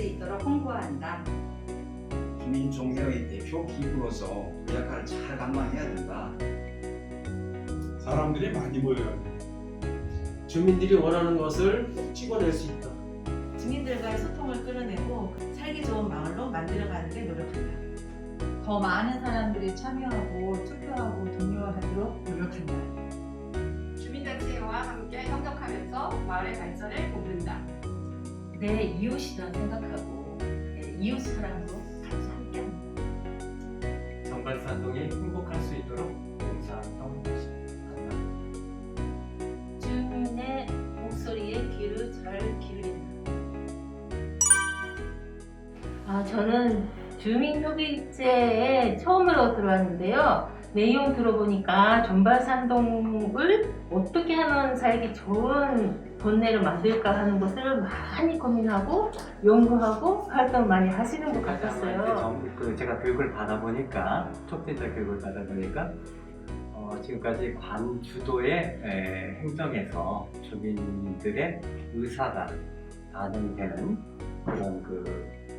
수 있도록 홍보한다. 주민총회의 대표 기구로서 그 역할을 잘 감당해야 된다. 사람들이 많이 모여야 돼. 주민들이 원하는 것을 꼭 찍어낼 수 있다. 주민들과의 소통을 끌어내고 살기 좋은 마을로 만들어가는 데 노력한다. 더 많은 사람들이 참여하고 투표하고 동료하도록 노력한다. 주민자치와 함께 협력하면서 마을의 발전을 돕는다. 내 이웃이라 생각하고 네, 이웃 사랑으로 같이 함께합니다. 정발산동이 행복할 수 있도록 봉사활동 한다. 주민의 목소리에 귀를 잘 기울인다. 아, 저는 주민협의체에 처음으로 들어왔는데요. 내용 들어보니까 존발산동을 어떻게 하면 살기 좋은 동네를 만들까 하는 것을 많이 고민하고 연구하고 활동 많이 하시는 것 같았어요. 정- 그 제가 교육을 받아보니까 촉진자 교육을 받아보니까 어, 지금까지 관 주도의 에, 행정에서 주민들의 의사가 반영되는 그런 그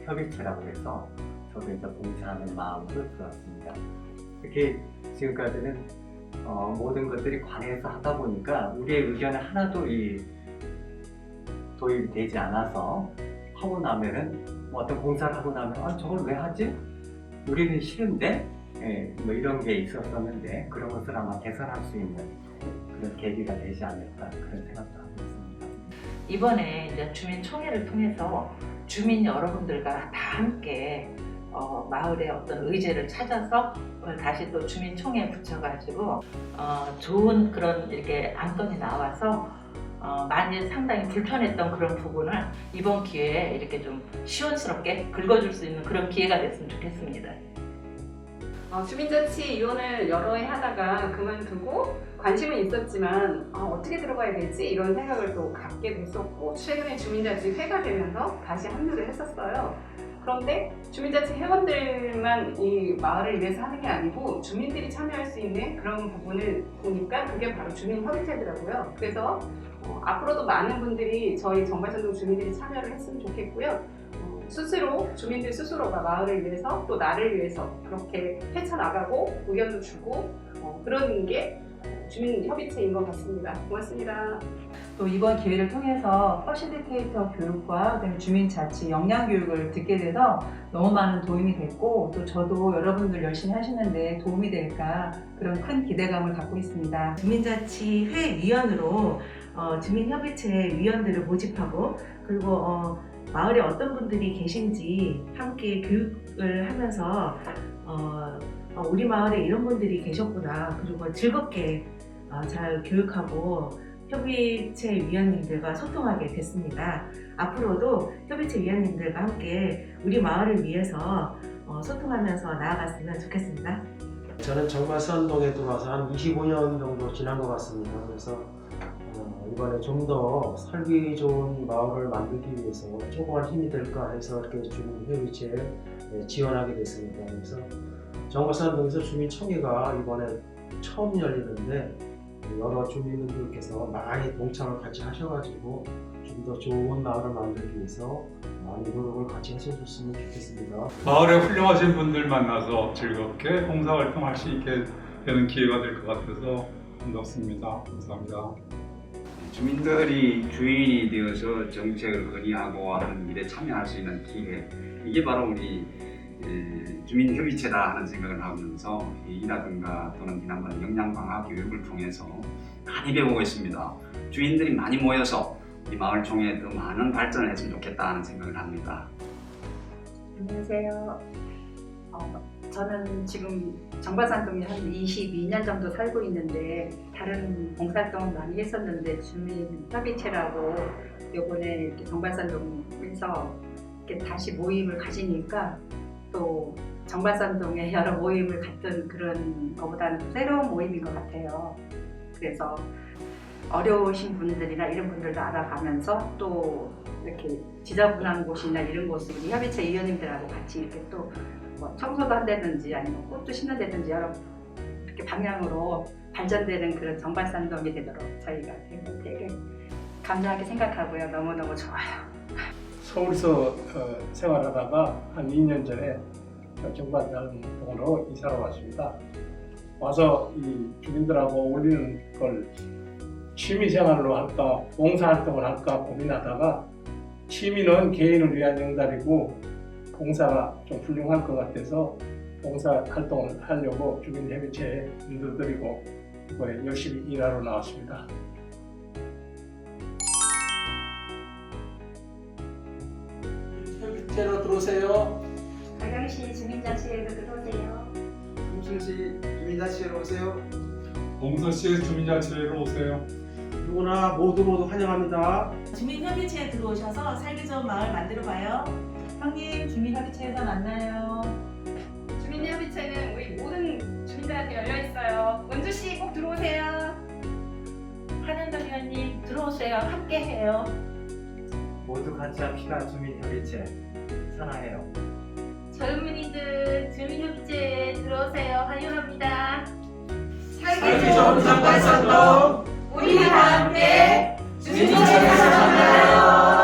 협의체라고 해서 저도 이제 봉사하는 마음으로 들어왔습니다. 특히 지금까지는 어, 모든 것들이 관에서 하다 보니까 우리의 의견이 하나도 이 도입이 되지 않아서 하고 나면은 뭐 어떤 공사를 하고 나면 아 저걸 왜 하지? 우리는 싫은데 예, 뭐 이런 게 있었었는데 그런 것을 아마 개선할 수 있는 그런 계기가 되지 않을까 그런 생각도 하고 있습니다. 이번에 이제 주민총회를 통해서 주민 여러분들과 다 함께 어, 마을의 어떤 의제를 찾아서 다시 또 주민총회에 붙여가지고 어, 좋은 그런 이렇게 안건이 나와서 어, 많이 상당히 불편했던 그런 부분을 이번 기회에 이렇게 좀 시원스럽게 긁어줄 수 있는 그런 기회가 됐으면 좋겠습니다. 어, 주민자치위원을 여러 해 하다가 그만두고 관심은 있었지만 어, 어떻게 들어가야 될지 이런 생각을 또 갖게 됐었고 최근에 주민자치 회가 되면서 다시 합류를 했었어요. 그런데 주민자치 회원들만 이 마을을 위해서 하는 게 아니고 주민들이 참여할 수 있는 그런 부분을 보니까 그게 바로 주민 협의체더라고요. 그래서 어, 앞으로도 많은 분들이 저희 정발전동 주민들이 참여를 했으면 좋겠고요. 어, 스스로 주민들 스스로가 마을을 위해서 또 나를 위해서 그렇게 헤쳐나가고 의견도 주고 어, 그런 게 주민 협의체인 것 같습니다. 고맙습니다. 또 이번 기회를 통해서 퍼실리테이터 교육과 그다음에 주민 자치 역량 교육을 듣게 돼서 너무 많은 도움이 됐고 또 저도 여러분들 열심히 하시는데 도움이 될까 그런 큰 기대감을 갖고 있습니다. 주민자치회 위원으로 어, 주민협의체 위원들을 모집하고 그리고 어, 마을에 어떤 분들이 계신지 함께 교육을 하면서 어, 어, 우리 마을에 이런 분들이 계셨구나 그리고 즐겁게 어, 잘 교육하고 협의체 위원님들과 소통하게 됐습니다. 앞으로도 협의체 위원님들과 함께 우리 마을을 위해서 어, 소통하면서 나아갔으면 좋겠습니다. 저는 정말선동에 들어와서 한 25년 정도 지난 것 같습니다. 그래서 어, 이번에 좀 더 살기 좋은 마을을 만들기 위해서 조그만 힘이 될까 해서 이렇게 주민회의체에 예, 지원하게 됐습니다. 그래서 정말선동에서 주민총회가 이번에 처음 열리는데 여러 주민분들께서 많이 동참을 같이 하셔가지고 좀 더 좋은 마을을 만들기 위해서 많이 노력을 같이 해주셨으면 좋겠습니다. 마을에 훌륭하신 분들 만나서 즐겁게 봉사활동할 수 있게 되는 기회가 될 것 같아서 반갑습니다. 감사합니다. 주민들이 주인이 되어서 정책을 건의하고 하는 일에 참여할 수 있는 기회 이게 바로 우리 에, 주민협의체다 하는 생각을 하면서 이라든가 또는 지난번 역량강화 교육을 통해서 많이 배우고 있습니다. 주인들이 많이 모여서 이 마을 총회에 더 많은 발전을 했으면 좋겠다 하는 생각을 합니다. 안녕하세요. 어, 저는 지금 정바산동에 한 22년 정도 살고 있는데 다른 봉사활동을 많이 했었는데 주민협의체라고 요번에 정발산동에서 다시 모임을 가지니까 또 정발산동에 여러 모임을 갖던 그런 것보다는 새로운 모임인 것 같아요. 그래서 어려우신 분들이나 이런 분들도 알아가면서 또 이렇게 지저분한 곳이나 이런 곳을 협의체 위원님들하고 같이 이렇게 또 뭐 청소도 한다든지 아니면 꽃도 심는다든지 여러 이렇게 방향으로 발전되는 그런 정발산동이 되도록 저희가 되게 감사하게 생각하고요. 너무너무 좋아요. 서울에서 어, 생활하다가 한 2년 전에 정반산동으로 이사를 왔습니다. 와서 이 주민들하고 어울리는 걸 취미생활로 할까 봉사활동을 할까 고민하다가 취미는 개인을 위한 영달이고 봉사가 좀 훌륭할 것 같아서 봉사활동을 하려고 주민협의체에 인도드리고 열심히 일하러 나왔습니다. 협의체로 들어오세요. 가강시 주민자치회로 들어오세요. 김순시 주민자치회로 오세요. 봉서시의 주민자치회로 오세요. 누구나 모두 모두 환영합니다. 주민협의체에 들어오셔서 살기 좋은 마을 만들어봐요. 형님 주민협의체에서 만나요. 주민협의체는 우리 모든 주민들한테 열려 있어요. 원주 씨 꼭 들어오세요. 한현덕 의원님 들어오세요. 함께해요. 모두 같이 합시다. 주민협의체 사랑해요. 젊은이들 주민협의체에 들어오세요. 환영합니다. 살기 좋은 정발산동 우리 다 함께 주민자치회에서 만나요.